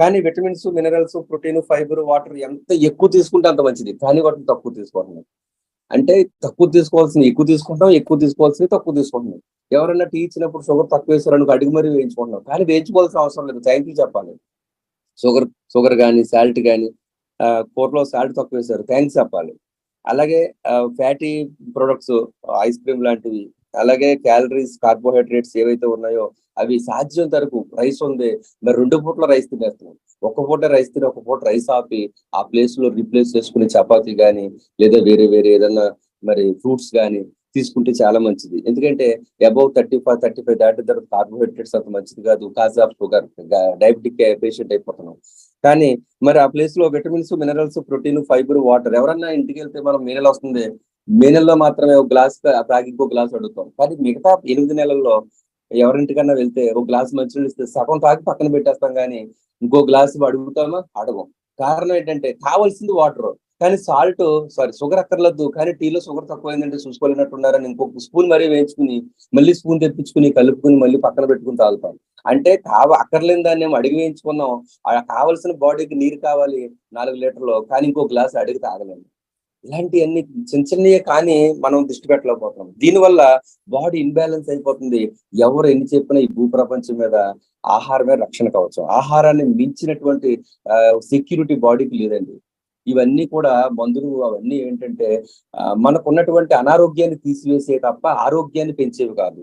కానీ vitamins minerals protein fibre water ఎంత ఎక్కువ తీసుకుంటే అంత మంచిది. కానీ వాటిని తక్కువ తీసుకోవడం అంటే తక్కువ తీసుకోవాల్సింది ఎక్కువ తీసుకుంటాం ఎక్కువ తీసుకోవాల్సింది తక్కువ తీసుకుంటున్నాం. ఎవరైనా టీ ఇచ్చినప్పుడు షుగర్ తక్కువ వేసారు అడిగి మరీ వేయించుకుంటున్నాం. కానీ వేయించుకోవాల్సిన అవసరం లేదు. థ్యాంక్ యూ చెప్పాలి. షుగర్ షుగర్ కానీ సాల్ట్ కానీ కూరలో సాల్ట్ తక్కువ వేశారు థ్యాంక్స్ చెప్పాలి. అలాగే ఫ్యాటీ ప్రొడక్ట్స్ ఐస్ క్రీమ్ లాంటివి అలాగే క్యాలరీస్ కార్బోహైడ్రేట్స్ ఏవైతే ఉన్నాయో అవి సాధ్యం తరకు రైస్ ఉంది. మరి రెండు పూట్ల రైస్ తినేస్తున్నాం. ఒక పూట రైస్ తిని ఒక పూట రైస్ ఆపి ఆ ప్లేస్లో రీప్లేస్ చేసుకునే చపాతీ కానీ లేదా వేరే వేరే ఏదన్నా మరి ఫ్రూట్స్ కానీ తీసుకుంటే చాలా మంచిది. ఎందుకంటే above thirty five thirty five దాటిన తర్వాత కార్బోహైడ్రేట్స్ అంత మంచిది కాదు. Cause of sugar diabetic patient అయిపోతున్నాం. కానీ మరి ఆ ప్లేస్లో vitamins minerals protein fibre water ఎవరన్నా ఇంటికి వెళ్తే మనం మినరల్ వస్తుంది మే నెలలో మాత్రమే ఒక గ్లాస్ తాగి ఇంకో గ్లాస్ అడుగుతాం. కానీ మిగతా ఎనిమిది నెలల్లో ఎవరింటికన్నా వెళ్తే ఒక గ్లాస్ మంచినీళ్ళు ఇస్తే సగం తాగి పక్కన పెట్టేస్తాం కానీ ఇంకో గ్లాస్ అడుగుతామా? అడగం. కారణం ఏంటంటే కావాల్సింది వాటర్. కానీ సాల్ట్ సారీ షుగర్ అక్కర్లేదు కానీ టీలో షుగర్ తక్కువైందంటే చూసుకోలేనట్టున్నారని ఇంకొక స్పూన్ మరీ వేయించుకుని మళ్ళీ స్పూన్ తెప్పించుకుని కలుపుకుని మళ్ళీ పక్కన పెట్టుకుని తాగుతాం. అంటే కావ అక్కర్లేని దాన్ని ఏమో అడిగి వేయించుకున్నాం. ఆ కావలసిన బాడీకి నీరు కావాలి నాలుగు లీటర్లు. కానీ ఇంకో గ్లాస్ అడిగి తాగలేము ఇలాంటివన్నీ చిన్న చిన్నయే కానీ మనం దృష్టి పెట్టలేకపోతున్నాం. దీనివల్ల బాడీ ఇన్బ్యాలెన్స్ అయిపోతుంది. ఎవరు ఎన్ని చెప్పినా ఈ భూప్రపంచం మీద ఆహారమే రక్షణ కావచ్చు. ఆహారాన్ని మించినటువంటి సెక్యూరిటీ బాడీకి లేదండి. ఇవన్నీ కూడా మందులు అవన్నీ ఏంటంటే మనకున్నటువంటి అనారోగ్యాన్ని తీసివేసే తప్ప ఆరోగ్యాన్ని పెంచేవి కాదు.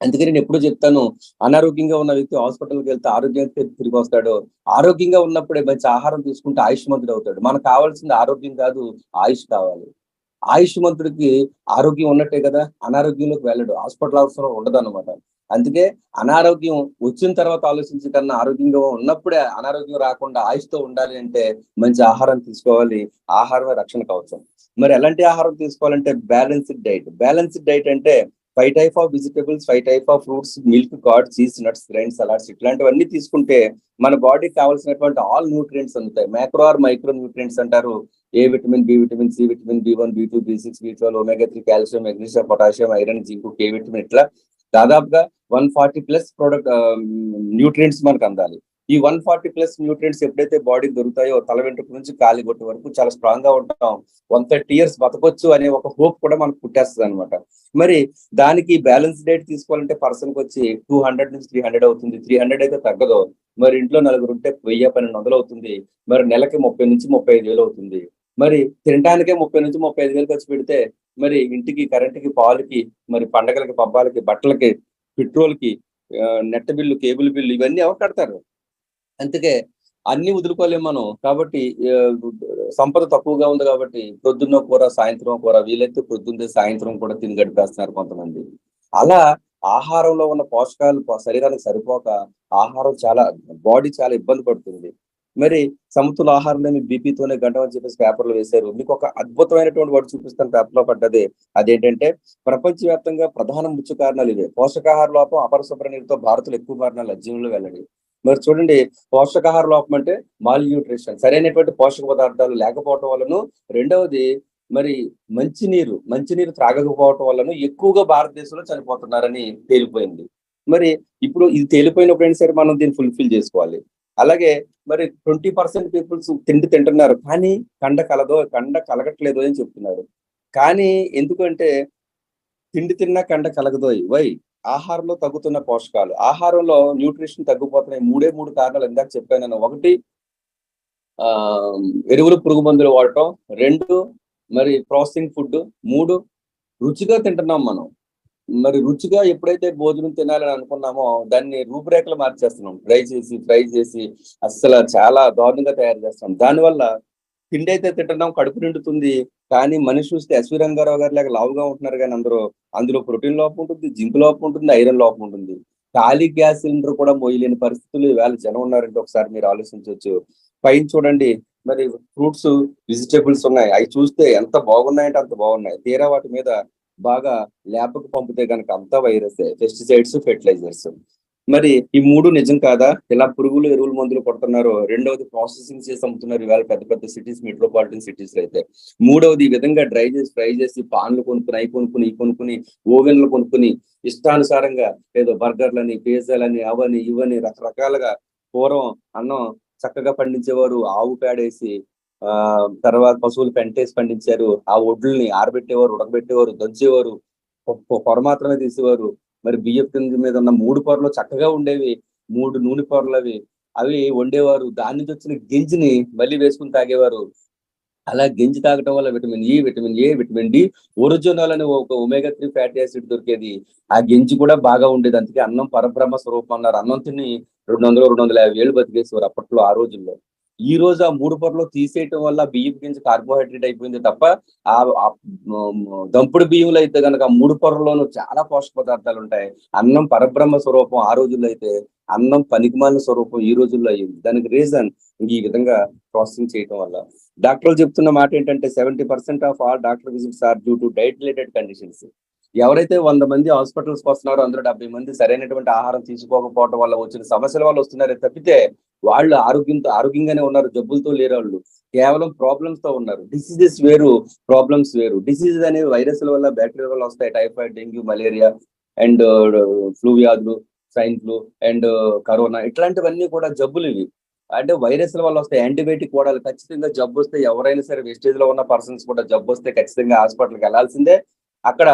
అందుకని నేను ఎప్పుడు చెప్తాను అనారోగ్యంగా ఉన్న వ్యక్తి హాస్పిటల్కి వెళ్తే ఆరోగ్యానికి తిరిగి వస్తాడు. ఆరోగ్యంగా ఉన్నప్పుడే మంచి ఆహారం తీసుకుంటే ఆయుష్మంతుడు అవుతాడు. మనకు కావాల్సింది ఆరోగ్యం కాదు ఆయుష్ కావాలి. ఆయుష్మంతుడికి ఆరోగ్యం ఉన్నట్టే కదా అనారోగ్యంలోకి వెళ్ళడు. హాస్పిటల్ అవసరం ఉండదు అనమాట అందుకే అనారోగ్యం వచ్చిన తర్వాత ఆలోచించి కన్నా ఆరోగ్యంగా ఉన్నప్పుడే అనారోగ్యం రాకుండా ఆయుష్తో ఉండాలి అంటే మంచి ఆహారం తీసుకోవాలి. ఆహారమే రక్షణ కవచం మరి ఎలాంటి ఆహారం తీసుకోవాలంటే బ్యాలెన్స్డ్ డైట్. బ్యాలెన్స్డ్ డైట్ అంటే five type of vegetables five type of fruits milk curd cheese nuts grains salads ఇట్లాంటివన్నీ తీసుకుంటే మన బాడీకి కావాల్సినటువంటి ఆల్ న్యూట్రియంట్స్ అందుతాయి. మైక్రో ఆర్ మైక్రో న్యూట్రియంట్స్ అంటారు. A vitamin B vitamin C vitamin B one B two B six B twelve omega three calcium magnesium potassium iron zinc K vitamin ఇట్లా దాదాపుగా one forty plus product nutrients మనకు అందాలి. ఈ one forty plus nutrients ఎప్పుడైతే body దొరుకుతాయో తల వెంట్రుక నుంచి కాలి కొట్టు వరకు చాలా స్ట్రాంగ్గా ఉంటాం. వన్ థర్టీ ఇయర్స్ బతకొచ్చు అనే ఒక హోప్ కూడా మనకు పుట్టేస్తుంది అనమాట మరి దానికి బ్యాలెన్స్ డైట్ తీసుకోవాలంటే పర్సన్కి వచ్చి టూ హండ్రెడ్ నుంచి త్రీ హండ్రెడ్ అవుతుంది. త్రీ హండ్రెడ్ అయితే తగ్గదు. మరి ఇంట్లో నలుగురు ఉంటే వెయ్యి పన్నెండు వందలు అవుతుంది. మరి నెలకి ముప్పై నుంచి ముప్పై ఐదు వేలు అవుతుంది. మరి తినడానికే ముప్పై నుంచి ముప్పై ఐదు వేలు ఖర్చు పెడితే మరి ఇంటికి కరెంటుకి పాలకి మరి పండగలకి పబ్బాలకి బట్టలకి పెట్రోల్కి నెట్ బిల్లు కేబుల్ బిల్లు ఇవన్నీ ఎవరు కడతారు? అందుకే అన్ని వదులుకోలేము మనం. కాబట్టి సంపద తక్కువగా ఉంది కాబట్టి పొద్దున్న కూర సాయంత్రం కూర వీలైతే పొద్దున్నే సాయంత్రం కూడా తిని గడిపేస్తున్నారు కొంతమంది. అలా ఆహారంలో ఉన్న పోషకాలు శరీరానికి సరిపోక ఆహారం చాలా బాడీ చాలా ఇబ్బంది పడుతుంది. మరి సమతుల ఆహారం లేని బీపీతోనే గంట అని చెప్పేసి పేపర్లో వేశారు. మీకు ఒక అద్భుతమైనటువంటి వాడు చూపిస్తాను పేపర్లో పడ్డది. అదేంటంటే ప్రపంచవ్యాప్తంగా ప్రధాన ముఖ్య కారణాలు ఇవే. పోషకాహార లోపం అపరిశుభ్ర నీరుతో భారతలు ఎక్కువ కారణాలు జీవనంలో వెళ్ళండి. మరి చూడండి పోషకాహార లోపం అంటే మాల్ న్యూట్రిషన్ సరైనటువంటి పోషక పదార్థాలు లేకపోవటం వలన రెండవది మరి మంచినీరు మంచినీరు త్రాగకపోవటం వలన ఎక్కువగా భారతదేశంలో చనిపోతున్నారని తేలిపోయింది. మరి ఇప్పుడు ఇది తేలిపోయినప్పుడు సరే మనం దీన్ని ఫుల్ఫిల్ చేసుకోవాలి? అలాగే మరి ట్వంటీ పర్సెంట్ పీపుల్స్ తిండి తింటున్నారు కానీ కండ కలదో కండ కలగట్లేదో అని చెప్తున్నారు. కానీ ఎందుకంటే తిండి తిన్నా కండ కలగదో వై? ఆహారంలో తగ్గుతున్న పోషకాలు. ఆహారంలో న్యూట్రిషన్ తగ్గిపోతున్నాయి. మూడే మూడు కారణాలు ఇందాక చెప్పాను నేను. ఒకటి ఆ ఎరువులు పురుగు మందులు వాడటం. రెండు మరి ప్రాసెసింగ్ ఫుడ్. మూడు రుచిగా తింటున్నాం మనం. మరి రుచిగా ఎప్పుడైతే భోజనం తినాలని అనుకున్నామో దాన్ని రూపురేఖలు మార్చేస్తున్నాం. డ్రై చేసి ఫ్రై చేసి అస్సలు చాలా దారుణంగా తయారు చేస్తున్నాం. దానివల్ల తిండి అయితే తింటున్నాం కడుపు నిండుతుంది. కానీ మనిషి చూస్తే ఎస్వి రంగారావు గారు లాగా లావుగా ఉంటున్నారు కానీ అందరూ అందులో ప్రోటీన్ లోపం ఉంటుంది జింక్ లోపం ఉంటుంది ఐరన్ లోపం ఉంటుంది. ఖాళీ గ్యాస్ సిలిండర్ కూడా మోయలేని పరిస్థితులు వేళ జనం ఉన్నారంటే ఒకసారి మీరు ఆలోచించవచ్చు. పైన చూడండి. మరి ఫ్రూట్స్ వెజిటేబుల్స్ ఉన్నాయి. అవి చూస్తే ఎంత బాగున్నాయంటే అంత బాగున్నాయి. తీరా వాటి మీద బాగా ల్యాబ్కు పంపితే కనుక అంతా వైరస్. Pesticides fertilisers. మరి ఈ మూడు నిజం కాదా? ఇలా పురుగులు ఎరువులు మందులు కొడుతున్నారు? రెండవది ప్రాసెసింగ్ చేసి అమ్ముతున్నారు ఇవాళ పెద్ద పెద్ద సిటీస్ మెట్రోపాలిటన్ సిటీస్ అయితే. మూడవది ఈ విధంగా డ్రై చేసి ఫ్రై చేసి పాన్లు కొనుక్కుని అవి కొనుక్కుని ఇవి కొనుక్కుని ఓవెన్లు కొనుక్కుని ఇష్టానుసారంగా ఏదో బర్గర్లని పిజ్జాలని అవని ఇవని రకరకాలుగా పూర్వం అన్నం చక్కగా పండించేవారు. ఆవు పేడేసి ఆ తర్వాత పశువులు పెంటేసి పండించారు. ఆ ఒడ్లని ఆరబెట్టేవారు ఉడకబెట్టేవారు దంచేవారు. పొర మాత్రమే తీసేవారు. మరి బియ్యం కింద మీద ఉన్న మూడు పొరలు చక్కగా ఉండేవి మూడు నూనె పొరలు అవి. అవి వండేవారు. దాని నుంచి వచ్చిన గింజిని మళ్ళీ వేసుకుని తాగేవారు. అలా గింజి తాగటం వల్ల vitamin E vitamin A vitamin D original అనే ఒక ఒమేగా త్రీ ఫ్యాటీ యాసిడ్ దొరికేది. ఆ గింజి కూడా బాగా ఉండేది. అందుకే అన్నం పరబ్రహ్మ స్వరూపం అన్నారు. అన్నం తిని రెండు వందలు రెండు వందల యాభై ఏళ్ళు బతికేసేవారు అప్పట్లో ఆ రోజుల్లో. ఈ రోజు ఆ మూడు పొరలు తీసేయటం వల్ల బియ్యం గింజ కార్బోహైడ్రేట్ అయిపోయింది తప్ప ఆ దంపుడు బియ్యంలో అయితే కనుక ఆ మూడు పొరలోనూ చాలా పోషక పదార్థాలు ఉంటాయి. అన్నం పరబ్రహ్మ స్వరూపం ఆ రోజుల్లో అయితే అన్నం పనికిమాలిన స్వరూపం ఈ రోజుల్లో అయ్యింది. దానికి రీజన్ ఈ విధంగా ప్రాసెసింగ్ చేయటం వల్ల. డాక్టర్లు చెప్తున్న మాట ఏంటంటే seventy percent of all doctor visits are due to diet related conditions ఎవరైతే వంద మంది హాస్పిటల్స్ వస్తున్నారో అందులో డెబ్బై మంది సరైనటువంటి ఆహారం తీసుకోకపోవడం వల్ల వచ్చిన సమస్యల వల్ల వస్తున్నారే తప్పితే వాళ్ళు ఆరోగ్యంతో ఆరోగ్యంగానే ఉన్నారు జబ్బులతో లేరు వాళ్ళు కేవలం ప్రాబ్లమ్స్తో ఉన్నారు. డిసీజెస్ వేరు ప్రాబ్లమ్స్ వేరు. డిసీజెస్ అనేవి వైరస్ల వల్ల బ్యాక్టీరియా వల్ల వస్తాయి. Typhoid dengue malaria and flu వ్యాధులు స్వైన్ ఫ్లూ అండ్ కరోనా ఇట్లాంటివన్నీ కూడా జబ్బులు ఇవి. అంటే వైరస్ల వల్ల వస్తాయి. యాంటీబయాటిక్ వాడాలి. ఖచ్చితంగా జబ్బు వస్తే ఎవరైనా సరే వెస్టేజ్లో ఉన్న పర్సన్స్ కూడా జబ్బు వస్తే ఖచ్చితంగా హాస్పిటల్కి వెళ్ళాల్సిందే అక్కడ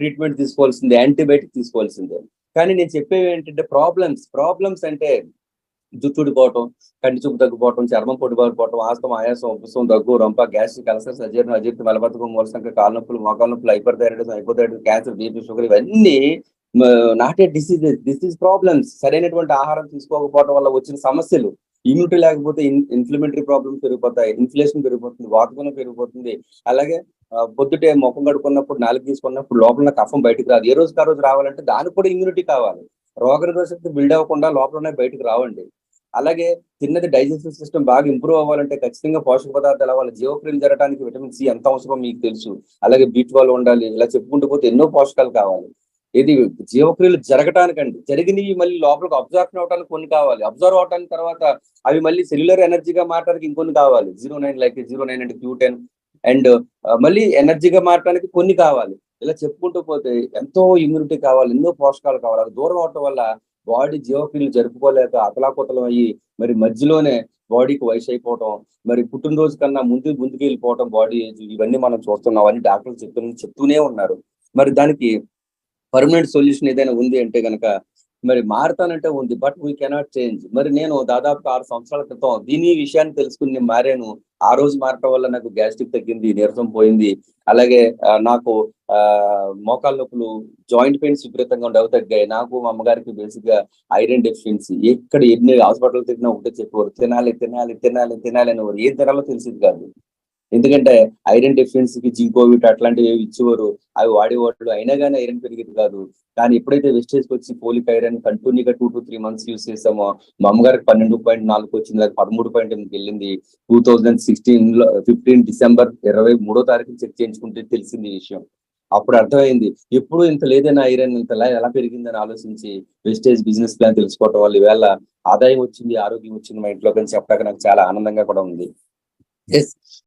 ట్రీట్మెంట్ తీసుకోవాల్సిందే యాంటీబయాటిక్ తీసుకోవాల్సిందే. కానీ నేను చెప్పేవి ఏంటంటే ప్రాబ్లమ్స్ ప్రాబ్లమ్స్ అంటే జుట్టు ఊడిపోవటం కంటి చూపు తగ్గిపోవటం చర్మం పొడిపోవటం ఆస్తం ఆయాసం ఉపసం దగ్గు రొంప గ్యాస్ట్రిక్ అల్సర్స్ అజీర్ణం అజీర్తి మలబద్ధకం మూలసంక కాళ్ళ నొప్పులు మోకాళ్ళ నొప్పులు hyperthyroidism hypothyroid cancer BP sugar ఇవన్నీ not a diseases disease problems సరైనటువంటి ఆహారం తీసుకోకపోవడం వల్ల వచ్చిన సమస్యలు. ఇమ్యూనిటీ లేకపోతే ఇన్ఫ్లమేటరీ ప్రాబ్లమ్స్ పెరిగిపోతాయి ఇన్ఫ్లేషన్ పెరిగిపోతుంది వాతావరణం పెరిగిపోతుంది. అలాగే పొద్దుటే ముఖం కడుక్కున్నప్పుడు నాలుగు తీసుకున్నప్పుడు లోపల కఫం బయటకు రాదు. ఏ రోజుకి ఆ రోజు రావాలంటే దానికి కూడా ఇమ్యూనిటీ కావాలి. రోగనిరోధక శక్తి బిల్డ్ అవ్వకుండా లోపలనే బయటకు రావండి. అలాగే తిన్నది డైజెస్టివ్ సిస్టమ్ బాగా ఇంప్రూవ్ అవ్వాలంటే ఖచ్చితంగా పోషక పదార్థాలు అవ్వాలి. జీవక్రియలు జరగడానికి విటమిన్ సి ఎంత అవసరమో మీకు తెలుసు. అలాగే బీట్ వాళ్ళు ఉండాలి ఇలా చెప్పుకుంటూ పోతే ఎన్నో పోషకాలు కావాలి. ఇది జీవక్రియలు జరగటానికండి. జరిగినవి మళ్ళీ లోపలికి అబ్జర్వ్ అవడానికి కొన్ని కావాలి. అబ్జర్వ్ అవడానికి తర్వాత అవి మళ్ళీ సెల్యులర్ ఎనర్జీగా మారడానికి ఇంకొన్ని కావాలి. Zero nine like zero nine అంటే క్యూ టెన్ అండ్ మళ్ళీ ఎనర్జీగా మారడానికి కొన్ని కావాలి. ఇలా చెప్పుకుంటూ పోతే ఎంతో ఇమ్యూనిటీ కావాలి ఎన్నో పోషకాలు కావాలి. అది దూరం అవటం వల్ల బాడీ జీవక్రియలు జరుపుకోలేక అతలాకుతలం అయ్యి మరి మధ్యలోనే బాడీకి వయసు అయిపోవటం మరి పుట్టినరోజు కన్నా ముందు ముందుకు వెళ్ళిపోవటం బాడీ ఏజ్ ఇవన్నీ మనం చూస్తున్నాం. అని డాక్టర్లు చెప్తూ చెప్తూనే ఉన్నారు. మరి దానికి పర్మనెంట్ సొల్యూషన్ ఏదైనా ఉంది అంటే గనక మరి మారతానంటే ఉంది బట్ వీ కెనాట్ చేంజ్. మరి నేను దాదాపు ఆరు సంవత్సరాల క్రితం దీని విషయాన్ని తెలుసుకుని నేను మారాను. ఆ రోజు మారటం వల్ల నాకు గ్యాస్ట్రిక్ తగ్గింది నీరసం పోయింది. అలాగే నాకు ఆ నొప్పులు జాయింట్ పెయిన్స్ విపరీతంగా ఉండవు తగ్గాయి. నాకు మా అమ్మగారికి బేసిక్గా ఐరన్ డెఫిషియన్సీ. ఎక్కడ ఎన్ని హాస్పిటల్ తిరిగినా ఒకటే చెప్పేవారు తినాలి తినాలి తినాలి తినాలి అనేవారు. ఏం తినాలో తెలిసింది కాదు. ఎందుకంటే ఐరన్ డెఫిషియన్సీకి జింకోవిట్ అట్లాంటివి ఏవి ఇచ్చేవారు అవి వాడేవాళ్ళు. అయినా కానీ ఐరన్ పెరిగేది కాదు. కానీ ఎప్పుడైతే వెస్టేజ్ వచ్చి పోలిక్ ఐరన్ కంటిన్యూగా two to three months use చేసామో మా అమ్మగారికి పన్నెండు పాయింట్ నాలుగు వచ్చింది అది పదమూడు పాయింట్ ఎనిమిది వెళ్ళింది. టూ థౌజండ్ సిక్స్టీన్లో ఫిఫ్టీన్ డిసెంబర్ ఇరవై మూడో తారీఖు చెక్ చేయించుకుంటే తెలిసింది ఈ విషయం. అప్పుడు అర్థమైంది ఎప్పుడు ఇంత లేదైనా ఐరన్ ఇంత ఎలా పెరిగిందని ఆలోచించి వెస్టేజ్ బిజినెస్ ప్లాన్ తెలుసుకోవటం వల్ల ఈవేళ ఆదాయం వచ్చింది ఆరోగ్యం వచ్చింది మా ఇంట్లో కానీ చెప్పడానికి నాకు చాలా ఆనందంగా కూడా ఉంది.